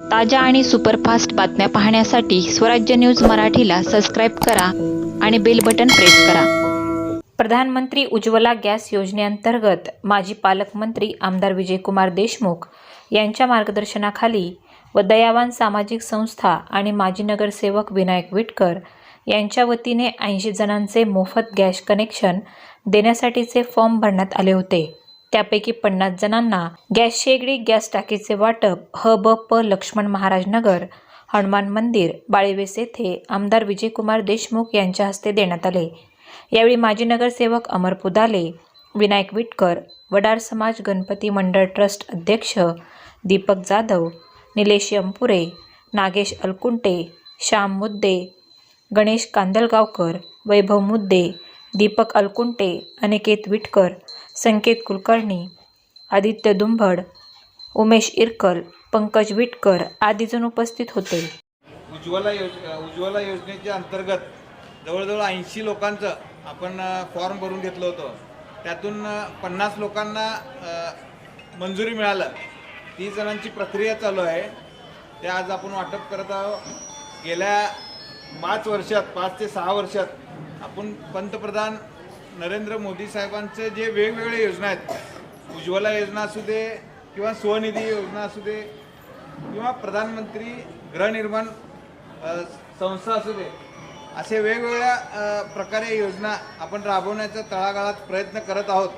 ताज्या आणि सुपरफास्ट बातम्या पाहण्यासाठी स्वराज्य न्यूज मराठीला सबस्क्राईब करा आणि बेल बटन प्रेस करा. प्रधानमंत्री उज्ज्वला गॅस योजनेअंतर्गत माजी पालकमंत्री आमदार विजयकुमार देशमुख यांच्या मार्गदर्शनाखाली व दयावान सामाजिक संस्था आणि माजी नगरसेवक विनायक विटकर यांच्या वतीने ऐंशी जणांचे मोफत गॅस कनेक्शन देण्यासाठीचे फॉर्म भरण्यात आले होते. त्यापैकी पन्नास जणांना गॅस शेगडी गॅस टाकीचे वाटप ह ब प लक्ष्मण महाराज नगर हनुमान मंदिर बाळेवेस येथे आमदार विजयकुमार देशमुख यांच्या हस्ते देण्यात आले. यावेळी माजी नगरसेवक अमर पुदाले विनायक विटकर वडार समाज गणपती मंडळ ट्रस्ट अध्यक्ष दीपक जाधव निलेश यंपुरे नागेश अलकुंटे श्याम मुद्दे गणेश कांदलगावकर वैभव मुद्दे दीपक अलकुंटे अनिकेत विटकर संकेत कुलकर्णी आदित्य दुंभड उमेश इरकल पंकज विटकर आदीजण उपस्थित होते. उज्ज्वला योज उज्ज्वला योजनेच्या अंतर्गत जवळजवळ ऐंशी लोकांचं आपण फॉर्म भरून घेतलं होतं. त्यातून पन्नास लोकांना मंजुरी मिळालं. तीस जणांची प्रक्रिया चालू आहे. ते आज आपण वाटप करत आहोत. गेल्या पाच वर्षात पाच ते सहा वर्षात आपण पंतप्रधान नरेंद्र मोदी साहेबांचे जे वेगवेगळे योजना आहेत उज्ज्वला योजना असू दे किंवा स्वनिधी योजना असू दे किंवा प्रधानमंत्री गृहनिर्माण संस्था असू दे असे वेगवेगळ्या प्रकारे योजना आपण राबवण्याचा तळागाळात प्रयत्न करत आहोत.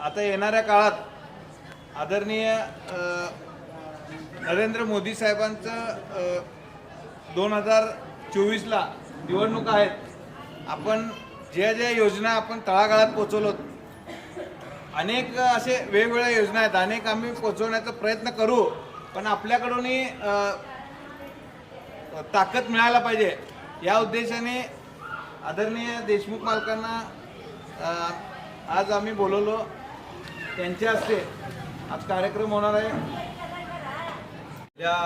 आता येणाऱ्या काळात आदरणीय नरेंद्र मोदी साहेबांचं दोन हजार चोवीसला निवडणूक आहेत. आपण ज्या ज्या योजना आपण तळागाळात पोचवलो अनेक असे वेगवेगळ्या योजना आहेत. अनेक आम्ही पोचवण्याचा प्रयत्न करू पण आपल्याकडूनही ताकद मिळायला पाहिजे. या उद्देशाने आदरणीय देशमुख मालकांना आज आम्ही बोलवलो. त्यांच्या हस्ते आज कार्यक्रम होणार आहे. या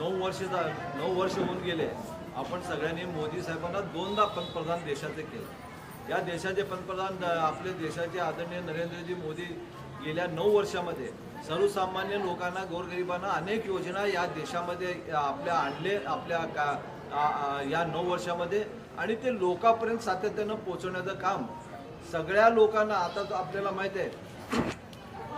नऊ वर्ष नऊ वर्ष होऊन गेले. आपण सगळ्यांनी मोदी साहेबांना दोनदा पंतप्रधान देशाचे केले. या देशाचे पंतप्रधान आपले देशाचे आदरणीय नरेंद्रजी मोदी गेल्या नऊ वर्षामध्ये सर्वसामान्य लोकांना गोरगरिबांना अनेक योजना या देशामध्ये आपल्या आणले आपल्या का या नऊ वर्षामध्ये आणि ते लोकांपर्यंत सातत्यानं पोहोचवण्याचं काम सगळ्या लोकांना आता तर आपल्याला माहीत आहे.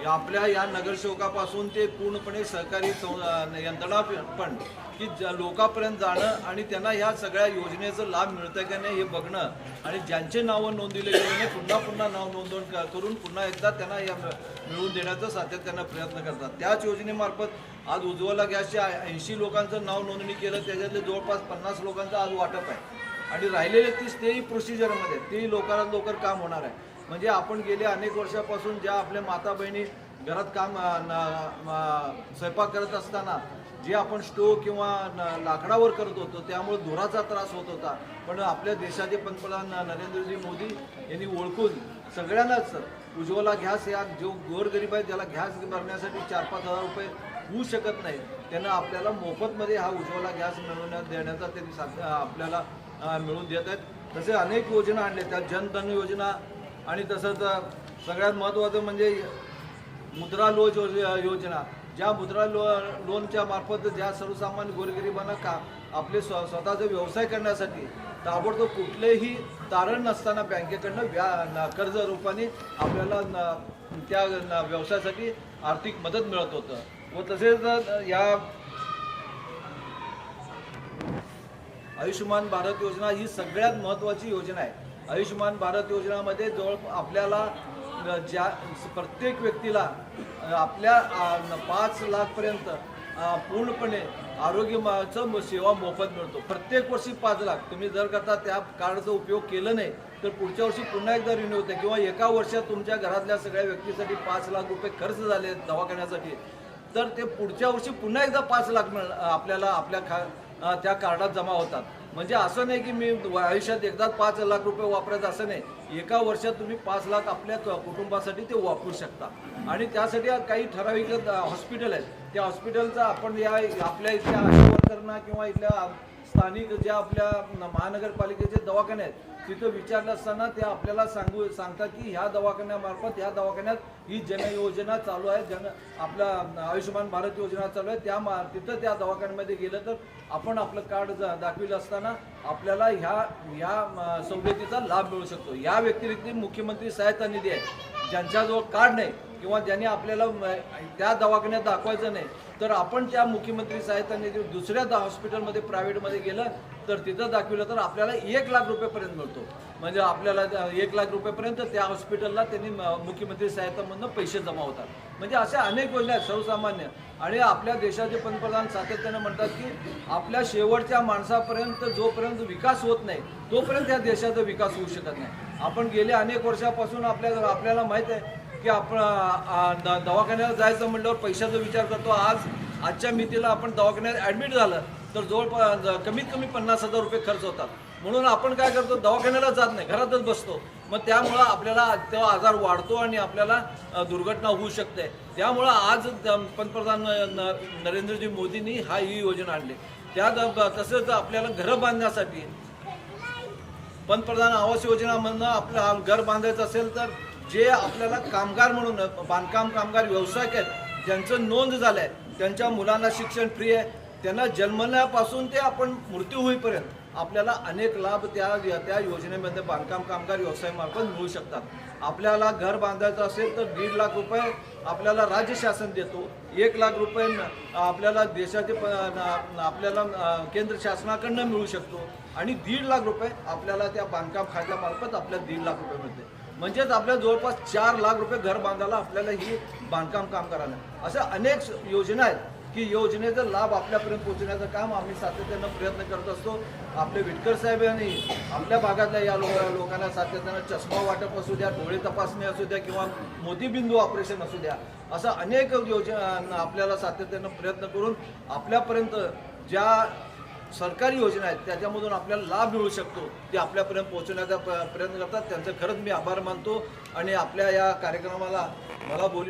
आपल्या या नगरसेवकापासून ते पूर्णपणे सहकारी सं- यंत्रणा पण की लोकांपर्यंत जाणं आणि त्यांना ह्या सगळ्या योजनेचं लाभ मिळतं का नाही हे बघणं आणि ज्यांचे नावं नोंदवले गेले पुन्हा पुन्हा नाव नोंदवून करून पुन्हा एकदा त्यांना या मिळवून देण्याचा सातत्यानं प्रयत्न करतात. त्याच योजनेमार्फत आज उज्ज्वला गॅसच्या ऐंशी लोकांचं नाव नोंदणी केलं त्याच्यातले जवळपास पन्नास लोकांचं आज वाटप आहे. आणि राहिलेले तीस तेही प्रोसिजरमध्ये तेही लवकरात लवकर काम होणार आहे. म्हणजे आपण गेल्या अनेक वर्षापासून ज्या आपल्या माता बहिणी घरात काम न- स्वयंपाक करत असताना जे आपण स्टोव किंवा न- लाकडावर करत होतो त्यामुळे धुराचा त्रास होत होता. पण आपल्या देशाचे पंतप्रधान नरेंद्रजी मोदी यांनी ओळखून सगळ्यांनाच उज्ज्वला गॅस या जो गोरगरीब आहे ज्याला गॅस भरण्यासाठी चार पाच हजार रुपये होऊ शकत नाही त्यांना आपल्याला मोफतमध्ये हा उज्ज्वला गॅस मिळवण्यात देण्याचा त्यांनी साध्य आपल्याला मिळून मिळवून देत आहेत. तसे अनेक योजना आणल्या त्या जनधन योजना आणि तसंच सगळ्यात महत्त्वाचं म्हणजे मुद्रा लोज योजना. ज्या मुद्रा लो लोनच्या मार्फत ज्या सर्वसामान्य गोरगरिबांना का आपले स्व स्वतःचा व्यवसाय करण्यासाठी ताबडतोब कुठलेही तारण नसताना बँकेकडनं व्या कर्ज रूपाने आपल्याला न- त्या व्यवसायासाठी आर्थिक मदत मिळत होतं. व तसेच या आयुष्यमान भारत योजना ही सगळ्यात महत्त्वाची योजना आहे. आयुष्यमान भारत योजनामध्ये जवळ आपल्याला ज्या प्रत्येक व्यक्तीला आपल्या पाच लाखपर्यंत पूर्णपणे आरोग्यमाचं सेवा मोफत मिळतो. प्रत्येक वर्षी पाच लाख. तुम्ही जर करता त्या कार्डचा उपयोग केलं नाही तर पुढच्या वर्षी पुन्हा एकदा रिन्यू होते किंवा एका वर्षात तुमच्या घरातल्या सगळ्या व्यक्तीसाठी पाच लाख रुपये खर्च झाले दवाखान्यासाठी तर ते पुढच्या वर्षी पुन्हा एकदा पाच लाख मिळ आपल्याला आपल्या खा त्या कार्डात जमा होतात. म्हणजे असं नाही की मी आयुष्यात एकदाच पाच लाख रुपये वापरायचं असं नाही. एका वर्षात तुम्ही पाच लाख आपल्या कुटुंबासाठी ते वापरू शकता. आणि त्यासाठी काही ठराविक हॉस्पिटल आहेत. त्या हॉस्पिटलचा आपण या आपल्या इथल्या आशा वर्करना किंवा इथल्या स्थानिक ज्या आपल्या महानगरपालिकेचे दवाखाने आहेत तिथं विचारलं असताना ते आपल्याला सांगू सांगतात की ह्या दवाखान्यामार्फत ह्या दवाखान्यात ही जनयोजना चालू आहे जन आपल्या आयुष्यमान भारत योजना चालू आहे त्या मा तिथं त्या दवाखान्यामध्ये गेलं तर आपण आपलं कार्ड जा- दाखविलं असताना आपल्याला ह्या ह्या सवलतीचा लाभ मिळू शकतो. या व्यतिरिक्त मुख्यमंत्री सहायता निधी आहे. ज्यांच्याजवळ कार्ड नाही किंवा ज्यांनी आपल्याला त्या दवाखान्यात दाखवायचं नाही तर आपण त्या मुख्यमंत्री साहेबांनी दुसऱ्या हॉस्पिटलमध्ये प्रायव्हेटमध्ये गेलं तर तिथं दाखविलं तर आपल्याला एक लाख रुपयेपर्यंत मिळतो. म्हणजे आपल्याला एक लाख रुपयेपर्यंत त्या हॉस्पिटलला त्यांनी मुख्यमंत्री सहायतामधनं पैसे जमा होतात. म्हणजे अशा अनेक योजना आहेत सर्वसामान्य. आणि आपल्या देशाचे पंतप्रधान सातत्यानं म्हणतात की आपल्या शेवटच्या माणसापर्यंत जोपर्यंत विकास होत नाही तोपर्यंत या देशाचा विकास होऊ शकत नाही. आपण गेल्या अनेक वर्षापासून आपल्या आपल्याला माहीत आहे की आपण दवाखान्याला जायचं म्हटल्यावर पैशाचा विचार करतो. आज आजच्या मितीला आपण दवाखान्यात ॲडमिट झालं तर जवळपास कमीत कमी पन्नास हजार रुपये खर्च होतात. म्हणून आपण काय करतो दवाखान्याला जात नाही घरातच बसतो. मग त्यामुळं आपल्याला तो आजार वाढतो आणि आपल्याला दुर्घटना होऊ शकते. त्यामुळं आज पंतप्रधान न- नरेंद्रजी मोदींनी हा ही योजना आणली. त्या तसंच आपल्याला घरं बांधण्यासाठी पंतप्रधान आवास योजनामधनं आपलं घर बांधायचं असेल तर जे आपल्याला कामगार म्हणून बांधकाम कामगार व्यावसायिक आहेत ज्यांचं नोंद झालं आहे त्यांच्या मुलांना शिक्षण फ्री आहे त्यांना जन्मल्यापासून ते आपण मृत्यू होईपर्यंत आपल्याला अनेक लाभ त्या त्या योजनेमध्ये बांधकाम कामगार व्यवसायामार्फत मिळू शकतात. आपल्याला घर बांधायचं असेल तर दीड लाख रुपये आपल्याला राज्य शासन देतो एक लाख रुपये आपल्याला देशाचे प- आपल्याला केंद्र शासनाकडनं मिळू शकतो आणि दीड लाख रुपये आपल्याला त्या बांधकाम खात्यामार्फत आपल्याला दीड लाख रुपये मिळते म्हणजेच आपल्या जवळपास चार लाख रुपये घर बांधायला आपल्याला ही बांधकाम काम करायला अशा अनेक योजना आहेत की योजनेचा लाभ आपल्यापर्यंत पोहोचण्याचं काम आम्ही सातत्यानं प्रयत्न करत असतो. आपले विटकर साहेब यांनी आपल्या भागातल्या या लो लोकांना सातत्यानं चष्मा वाटप असू द्या डोळे तपासणी असू द्या किंवा मोतीबिंदू ऑपरेशन असू द्या. असा अनेक योजना आपल्याला सातत्यानं प्रयत्न करून आपल्यापर्यंत ज्या सरकारी योजना आहेत त्याच्यामधून आपल्याला लाभ मिळू शकतो. ते आपल्यापर्यंत पोहोचवण्याचा प्रयत्न करतात. त्यांचं खरंच मी आभार मानतो. आणि आपल्या या कार्यक्रमाला मला बोली